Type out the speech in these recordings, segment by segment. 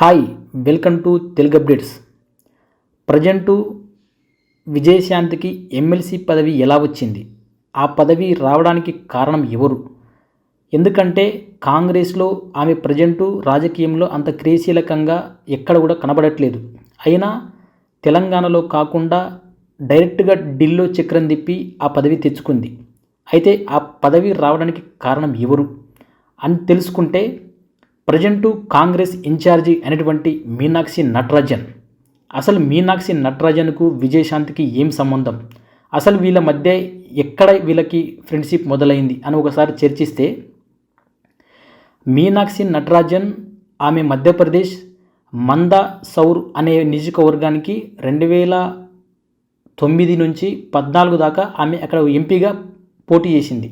Hi welcome to Telugu updates present విజయశాంతికి MLC పదవి ఎలా వచ్చింది? ఆ పదవి రావడానికి కారణం ఎవరు? ఎందుకంటే కాంగ్రెస్లో ఆమె ప్రజెంటు రాజకీయంలో అంత క్రియాశీలకంగా ఎక్కడ కూడా కనబడట్లేదు. అయినా తెలంగాణలో కాకుండా డైరెక్ట్గా ఢిల్లో చక్రం తిప్పి ఆ పదవి తెచ్చుకుంది. అయితే ఆ పదవి రావడానికి కారణం ఎవరు? అని తెలుసుకుంటే ప్రజెంటు కాంగ్రెస్ ఇన్ఛార్జి అయినటువంటి మీనాక్షి నటరాజన్. అసలు మీనాక్షి నటరాజన్కు విజయశాంతికి ఏం సంబంధం? అసలు వీళ్ళ మధ్య ఎక్కడ వీళ్ళకి ఫ్రెండ్షిప్ మొదలైంది? అని ఒకసారి చర్చిస్తే మీనాక్షి నటరాజన్ ఆమె మధ్యప్రదేశ్ మంద సౌర్ అనే నియోజకవర్గానికి రెండు వేల తొమ్మిది నుంచి పద్నాలుగు దాకా ఆమె అక్కడ ఎంపీగా పోటీ చేసింది.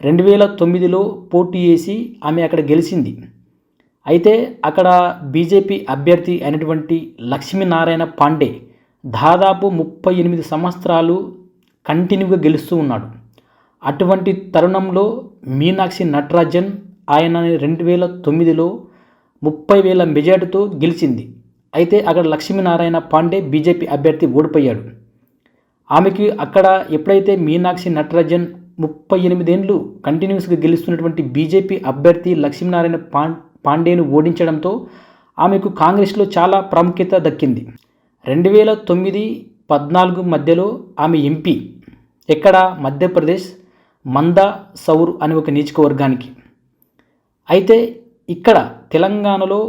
రెండు వేల తొమ్మిదిలో పోటీ చేసి ఆమె అక్కడ గెలిచింది. అయితే అక్కడ బీజేపీ అభ్యర్థి అయినటువంటి లక్ష్మీనారాయణ పాండే దాదాపు ముప్పై ఎనిమిది సంవత్సరాలు కంటిన్యూగా గెలుస్తూ ఉన్నాడు. అటువంటి తరుణంలో మీనాక్షి నటరాజన్ ఆయన రెండు వేల తొమ్మిదిలో ముప్పై వేల మెజార్టీతో గెలిచింది. అయితే అక్కడ లక్ష్మీనారాయణ పాండే బీజేపీ అభ్యర్థి ఓడిపోయాడు. ఆమెకి అక్కడ ఎప్పుడైతే మీనాక్షి నటరాజన్ ముప్పై ఎనిమిదేండ్లు కంటిన్యూస్గా గెలుస్తున్నటువంటి బీజేపీ అభ్యర్థి లక్ష్మీనారాయణ పాం పాండేను ఓడించడంతో ఆమెకు కాంగ్రెస్లో చాలా ప్రాముఖ్యత దక్కింది. రెండు వేల తొమ్మిది పద్నాలుగు మధ్యలో ఆమె ఎంపీ ఎక్కడ మధ్యప్రదేశ్ మందా సౌర్ అనే ఒక నియోజకవర్గానికి. అయితే ఇక్కడ తెలంగాణలో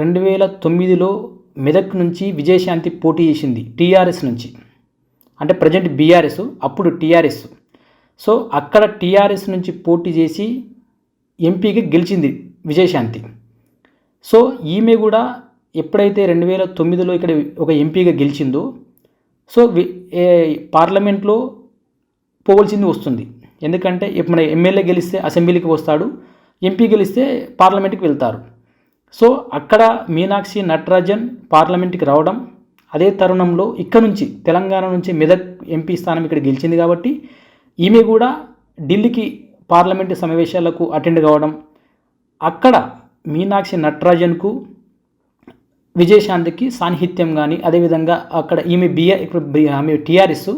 రెండు వేల తొమ్మిదిలో మెదక్ నుంచి విజయశాంతి పోటీ చేసింది టీఆర్ఎస్ నుంచి. అంటే ప్రజెంట్ బీఆర్ఎస్ అప్పుడు టీఆర్ఎస్. సో అక్కడ టీఆర్ఎస్ నుంచి పోటీ చేసి ఎంపీగా గెలిచింది విజయశాంతి. సో ఈమె కూడా ఎప్పుడైతే రెండు వేల తొమ్మిదిలో ఇక్కడ ఒక ఎంపీగా గెలిచిందో సో ఏ పార్లమెంట్లో పోవలసింది వస్తుంది. ఎందుకంటే ఇప్పుడు మన ఎమ్మెల్యే గెలిస్తే అసెంబ్లీకి వస్తాడు ఎంపీ గెలిస్తే పార్లమెంట్కి వెళ్తారు. సో అక్కడ మీనాక్షి నటరాజన్ పార్లమెంట్కి రావడం అదే తరుణంలో ఇక్కడ నుంచి తెలంగాణ నుంచి మెదక్ ఎంపీ స్థానం ఇక్కడ గెలిచింది కాబట్టి ఈమె కూడా ఢిల్లీకి పార్లమెంటు సమావేశాలకు అటెండ్ కావడం అక్కడ మీనాక్షి నటరాజన్కు విజయశాంతికి సాన్నిహిత్యం కానీ అదేవిధంగా అక్కడ ఈమె బిఆర్ ఇప్పుడు బి- ఆమె టీఆర్ఎస్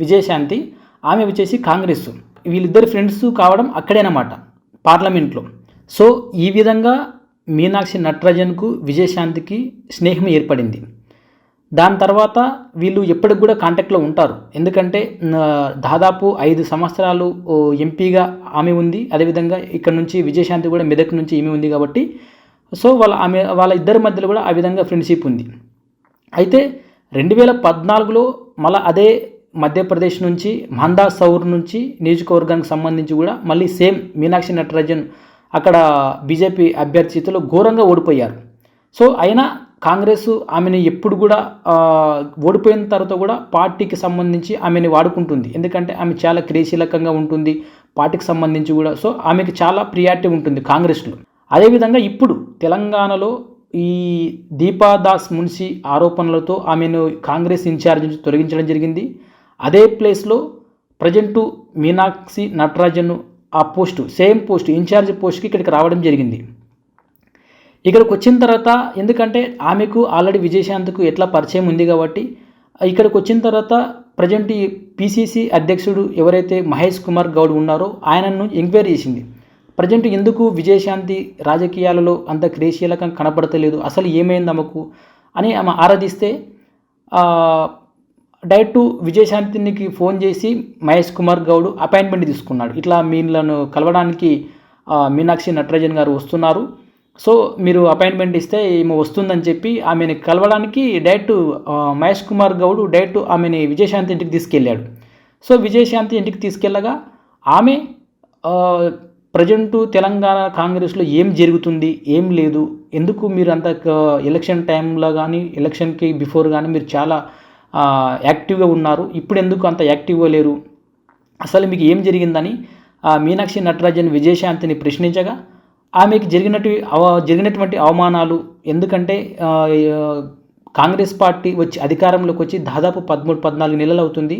విజయశాంతి ఆమె వచ్చేసి కాంగ్రెస్ వీళ్ళిద్దరు ఫ్రెండ్స్ కావడం అక్కడేనమాట పార్లమెంట్లో. సో ఈ విధంగా మీనాక్షి నటరాజన్కు విజయశాంతికి స్నేహం ఏర్పడింది. దాని తర్వాత వీళ్ళు ఎప్పటికి కూడా కాంటాక్ట్లో ఉంటారు. ఎందుకంటే దాదాపు ఐదు సంవత్సరాలు ఎంపీగా ఆమె ఉంది. అదేవిధంగా ఇక్కడ నుంచి విజయశాంతి కూడా మెదక్ నుంచి ఈమె ఉంది కాబట్టి సో వాళ్ళ ఆమె వాళ్ళ ఇద్దరి మధ్యలో కూడా ఆ విధంగా ఫ్రెండ్షిప్ ఉంది. అయితే రెండు వేల పద్నాలుగులో మళ్ళీ అదే మధ్యప్రదేశ్ నుంచి మందా సౌర్ నుంచి నియోజకవర్గానికి సంబంధించి కూడా మళ్ళీ సేమ్ మీనాక్షి నటరాజన్ అక్కడ బీజేపీ అభ్యర్థితో ఘోరంగా ఓడిపోయారు. సో అయినా కాంగ్రెస్ ఆమెని ఎప్పుడు కూడా ఓడిపోయిన తర్వాత కూడా పార్టీకి సంబంధించి ఆమెని వాడుకుంటుంది. ఎందుకంటే ఆమె చాలా క్రియాశీలకంగా ఉంటుంది పార్టీకి సంబంధించి కూడా. సో ఆమెకి చాలా ప్రియారిటీ ఉంటుంది కాంగ్రెస్లో. అదేవిధంగా ఇప్పుడు తెలంగాణలో ఈ దీపాదాస్ మున్షి ఆరోపణలతో ఆమెను కాంగ్రెస్ ఇన్ఛార్జ్ నుంచి తొలగించడం జరిగింది. అదే ప్లేస్లో ప్రజెంటు మీనాక్షి నటరాజన్ ఆ పోస్టు సేమ్ పోస్ట్ ఇన్ఛార్జ్ పోస్ట్కి ఇక్కడికి రావడం జరిగింది. ఇక్కడికి వచ్చిన తర్వాత ఎందుకంటే ఆమెకు ఆల్రెడీ విజయశాంత్కు ఎట్లా పరిచయం ఉంది కాబట్టి ఇక్కడికి వచ్చిన తర్వాత ప్రజెంట్ ఈ పిసిసి అధ్యక్షుడు ఎవరైతే మహేష్ కుమార్ గౌడ్ ఉన్నారో ఆయనను ఎంక్వైరీ చేసింది. ప్రజెంట్ ఎందుకు విజయశాంతి రాజకీయాలలో అంత క్రియాశీలకం కనపడతలేదు అసలు ఏమైంది ఆమెకు అని ఆమె ఆరాధిస్తే డైరెక్ట్ విజయశాంతినికి ఫోన్ చేసి మహేష్ కుమార్ గౌడ్ అపాయింట్మెంట్ తీసుకున్నాడు. ఇట్లా మీలను కలవడానికి మీనాక్షి నటరాజన్ గారు వస్తున్నారు. సో మీరు అపాయింట్మెంట్ ఇస్తే ఈమె వస్తుందని చెప్పి ఆమెని కలవడానికి డైరెక్ట్ మహేష్ కుమార్ గౌడ్ డైరెక్ట్ ఆమెని విజయశాంతి ఇంటికి తీసుకెళ్ళాడు. సో విజయశాంతి ఇంటికి తీసుకెళ్ళగా ఆమె ప్రజెంటు తెలంగాణ కాంగ్రెస్లో ఏం జరుగుతుంది ఏం లేదు ఎందుకు మీరు అంత ఎలక్షన్ టైంలో కానీ ఎలక్షన్కి బిఫోర్ కానీ మీరు చాలా యాక్టివ్గా ఉన్నారు ఇప్పుడు ఎందుకు అంత యాక్టివ్గా లేరు అసలు మీకు ఏం జరిగిందని ఆ, మీనాక్షి నటరాజన్ విజయశాంతిని ప్రశ్నించగా ఆమెకి జరిగినటువంటి అవ జరిగినటువంటి అవమానాలు ఎందుకంటే కాంగ్రెస్ పార్టీ వచ్చి అధికారంలోకి వచ్చి దాదాపు పదమూడు పద్నాలుగు నెలలు అవుతుంది.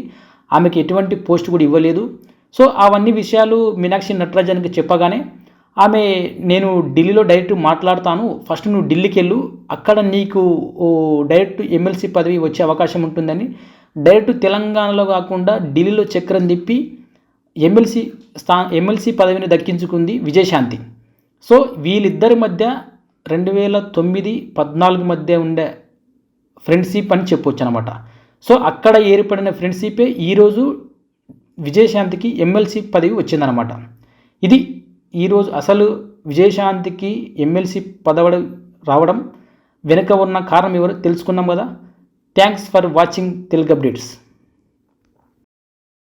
ఆమెకి ఎటువంటి పోస్ట్ కూడా ఇవ్వలేదు. సో అవన్నీ విషయాలు మీనాక్షి నటరాజన్కి చెప్పగానే ఆమె నేను ఢిల్లీలో డైరెక్ట్ మాట్లాడతాను. ఫస్ట్ నువ్వు ఢిల్లీకి వెళ్ళు అక్కడ నీకు ఓ డైరెక్ట్ ఎమ్మెల్సీ పదవి వచ్చే అవకాశం ఉంటుందని డైరెక్ట్ తెలంగాణలో కాకుండా ఢిల్లీలో చక్రం తిప్పి ఎమ్మెల్సీ స్థా ఎమ్మెల్సీ పదవిని దక్కించుకుంది విజయశాంతి. సో వీళ్ళిద్దరి మధ్య రెండు వేల తొమ్మిది పద్నాలుగు మధ్య ఉండే ఫ్రెండ్షిప్ అని చెప్పొచ్చు అనమాట సో అక్కడ ఏర్పడిన ఫ్రెండ్షిపే ఈరోజు విజయశాంతికి ఎమ్మెల్సీ పదవి వచ్చిందనమాట. ఇది ఈరోజు అసలు విజయశాంతికి ఎమ్మెల్సీ పదవి రావడం వెనుక ఉన్న కారణం ఎవరు తెలుసుకున్నాం కదా? Thanks for watching Telugu updates.